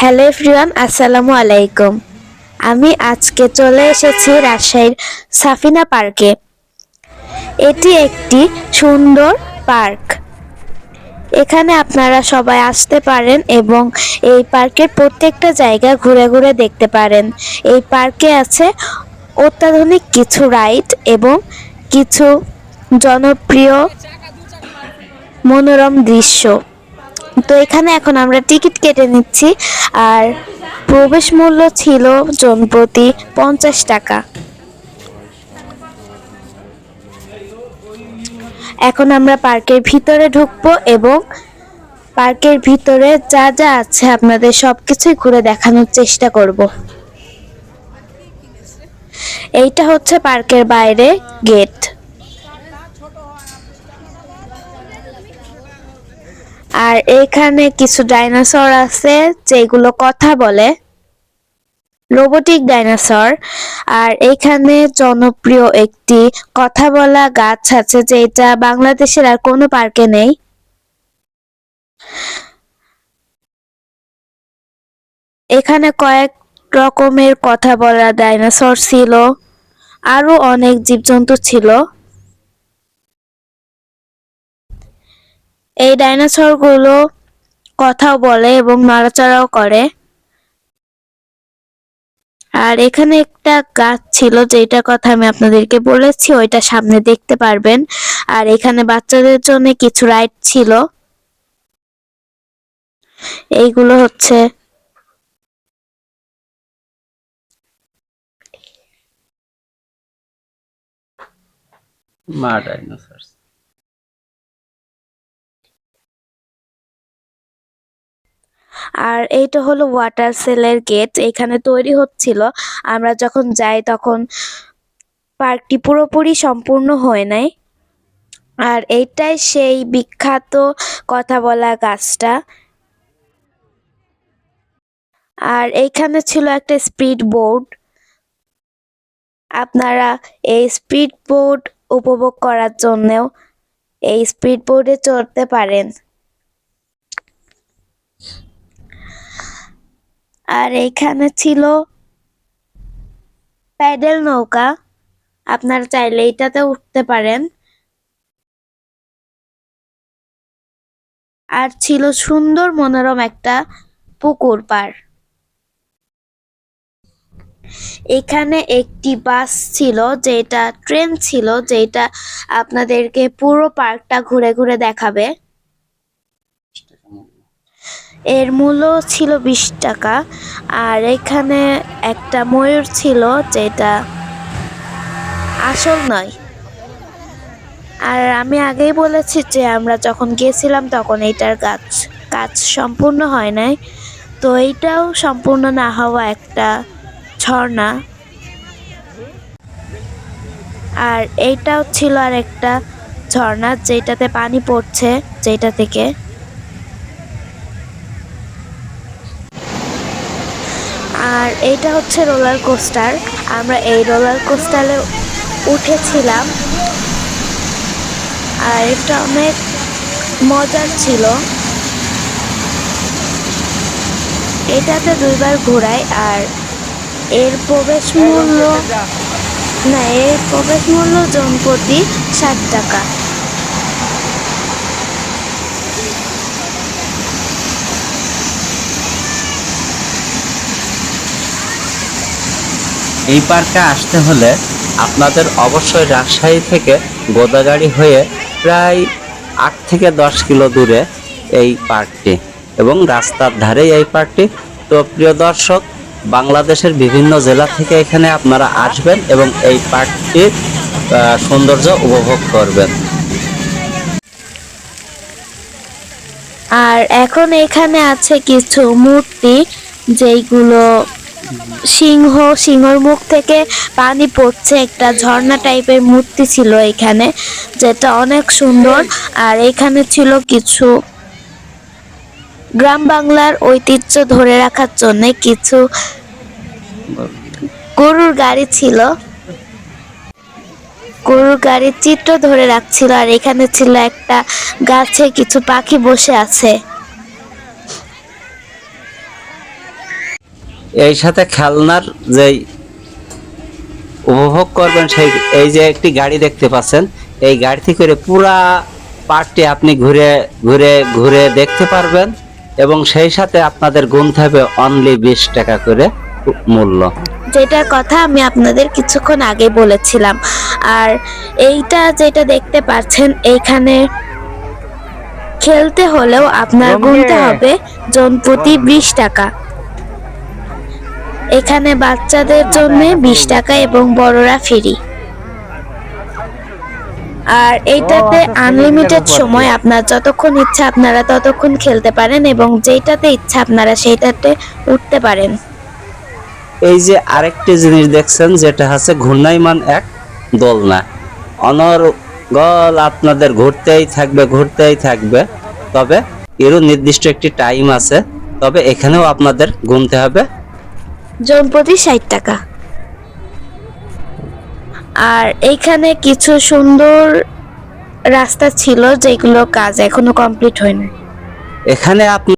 Hello everyone, আসসালামু আলাইকুম। আমি আজকে চলে এসেছি রাজশাহীর সাফিনা পার্কে। এটি একটি সুন্দর পার্ক। এখানে আপনারা সবাই আসতে পারেন এবং এই পার্কের প্রত্যেকটা জায়গা ঘুরে ঘুরে দেখতে পারেন। এই পার্কে আছে অত্যাধুনিক কিছু রাইড এবং কিছু জনপ্রিয় মনোরম দৃশ্য। তো এখানে এখন আমরা টিকিট কেটে নিচ্ছি, আর প্রবেশ মূল্য ছিল জন প্রতি পঞ্চাশ টাকা। এখন আমরা পার্কের ভিতরে ঢুকবো এবং পার্কের ভিতরে যা যা আছে আপনাদের সবকিছুই ঘুরে দেখানোর চেষ্টা করব। এইটা হচ্ছে পার্কের বাইরে গেট। আর এখানে কিছু ডাইনোসর আছে যেগুলো কথা বলে। রোবোটিক ডাইনোসর আর এখানে জনপ্রিয় একটি কথা বলা গাছ আছে যেটা বাংলাদেশের আর কোনো পার্কে নেই। এখানে কয়েক রকমের কথা বলা ডাইনোসর ছিল। আরও অনেক জীবজন্তু ছিল। এই ডাইনোসরগুলো কথাও বলে এবং নড়াচড়াও করে। আর এখানে একটা গাছ ছিল যেটা কথা আমি আপনাদেরকে বলেছি, ওইটা সামনে দেখতে পারবেন। আর এখানে বাচ্চাদের জন্য কিছু রাইড ছিল। এইগুলো হচ্ছে মা ডাইনোসরস। আর এইটা হলো ওয়াটার সেলের গেট এখানে তৈরি হচ্ছিল। আমরা যখন যাই তখন পার্কটি পুরোপুরি সম্পূর্ণ হয় নাই। আর এইটাই সেই বিখ্যাত কথা বলা গাছটা। আর এইখানে ছিল একটা স্পিড বোর্ড আপনারা এই স্পিড বোর্ড উপভোগ করার জন্যও এই স্পিড বোর্ডে চড়তে পারেন। আর এখানে ছিল প্যাডেল নৌকা। আপনারা চাইলে এটাতে উঠতে পারেন। আর ছিল সুন্দর মনোরম একটা পুকুর পার। এখানে একটি বাস ছিল, যেটা ট্রেন ছিল, যেটা আপনাদেরকে পুরো পার্কটা ঘুরে ঘুরে দেখাবে। এর মূল্য ছিল বিশ টাকা, আর এখানে একটা ময়ূর ছিল যেটা আসল নয়। আর আমি আগেই বলেছি যে আমরা যখন গেছিলাম তখন এইটার গাছ কাজ সম্পূর্ণ হয় নাই। তো এইটাও সম্পূর্ণ না হওয়া একটা ঝর্ণা। আর এইটাও ছিল আর একটা ঝর্ণা যেটাতে পানি পড়ছে, যেটা থেকে আর এইটা হচ্ছে রোলার কোস্টার। আমরা এই রোলার কোস্টারে উঠেছিলাম। আর এটা অনেক মজার ছিল। এটাতে দুইবার ঘোরাই আর এর প্রবেশ মূল্য না এর প্রবেশ মূল্য জন প্রতি ষাট টাকা। এই পার্কে আসতে হলে আপনাদের অবশ্যই রাজশাহী থেকে গোদাগাড়ি হয়ে প্রায় আট থেকে দশ কিলো দূরে এই পার্কটি এবং রাস্তার ধারেই এই পার্কটি। তো প্রিয় দর্শক, বাংলাদেশের বিভিন্ন জেলা থেকে এখানে আপনারা আসবেন এবং এই পার্কটির সৌন্দর্য উপভোগ করবেন। আর এখন এখানে আছে কিছু মূর্তি, যেইগুলো সিংহ, সিংহর মুখ থেকে পানি পড়ছে। একটা ঝর্ণা টাইপের মূর্তি ছিল এখানে, যেটা অনেক সুন্দর। আর এখানে ছিল কিছু গ্রাম বাংলার ঐতিহ্য ধরে রাখার জন্য কিছু গরুর গাড়ি ছিল। গরুর গাড়ির চিত্র ধরে রাখছিল। আর এখানে ছিল একটা গাছে কিছু পাখি বসে আছে। এই সাথে খেলনার যেই উপভোগ করবেন সেই এই যে একটি গাড়ি দেখতে পাচ্ছেন এই গাড়িতে করে পুরা পার্কটি আপনি ঘুরে ঘুরে ঘুরে দেখতে পারবেন এবং সেই সাথে আপনাদের গুনতে হবে অনলি বিশ টাকা করে মূল্য। যেটার কথা আমি আপনাদের কিছুক্ষণ আগে বলেছিলাম। আর এইটা যেটা দেখতে পাচ্ছেন এইখানে খেলতে হলেও আপনার গুনতে হবে জন প্রতি বিশ টাকা। এখানে বাচ্চাদের জন্য বিশ টাকা এবং বড়রা ফ্রি। আর এইটাতে আনলিমিটেড সময় আপনার যতক্ষণ ইচ্ছা আপনারা ততক্ষণ খেলতে পারেন এবং যেটাতে ইচ্ছা আপনারা সেইটাতে উঠতে পারেন। এই যে আরেকটি জিনিস দেখছেন যেটা হচ্ছে ঘূর্ণায়মান এক দোলনা অনর্গল আপনাদের ঘুরতেই থাকবে ঘুরতেই থাকবে। তবে এরও নির্দিষ্ট একটি টাইম আছে। তবে এখানেও আপনাদের গুনতে হবে। জন প্রতি ষাট টাকা। আর এইখানে কিছু সুন্দর রাস্তা ছিল যেগুলো কাজ এখনও কমপ্লিট হয়নি। এখানে আপনি